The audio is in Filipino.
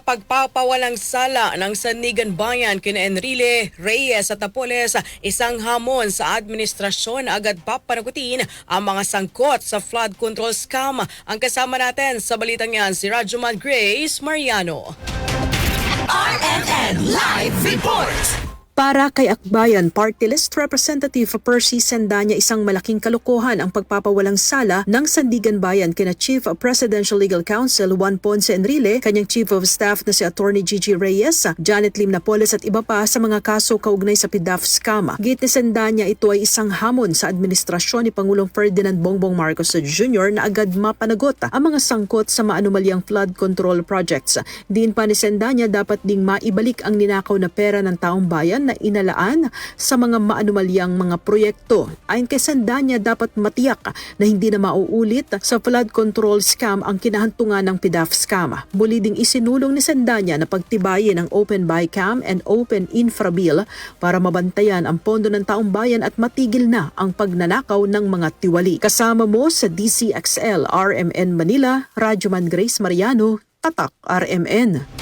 Pagpapawalang sala ng Sanigan Bayan kina Enrile Reyes at Napoles, isang hamon sa administrasyon agad papanagutin ang mga sangkot sa flood control scam. Ang kasama natin sa balitang yan si Rajuman Grace Mariano. RMN Live Report! Para kay Akbayan Party List Representative Percy Sandanya isang malaking kalokohan ang pagpapawalang sala ng Sandigan Bayan kina Chief of Presidential Legal Counsel Juan Ponce Enrile, kanyang Chief of Staff na si Attorney Gigi Reyes, Janet Lim Napoles at iba pa sa mga kaso kaugnay sa PDAF scam. Git ni Sandanya ito ay isang hamon sa administrasyon ni Pangulong Ferdinand Bongbong Marcos Jr. na agad mapanagot ang mga sangkot sa maanumalyang flood control projects. Din pa ni Sandanya dapat ding maibalik ang ninakaw na pera ng taong bayan na inalaan sa mga maanumalyang mga proyekto. Ayon kay Sandanya, dapat matiyak na hindi na mauulit sa flood control scam ang kinahantungan ng PDAF scam. Muli ding isinulong ni Sandanya na pagtibayin ang Open Buy Cam and Open Infra Bill para mabantayan ang pondo ng taong bayan at matigil na ang pagnanakaw ng mga tiwali. Kasama mo sa DCXL RMN Manila, Radyoman Grace Mariano, Tatak RMN.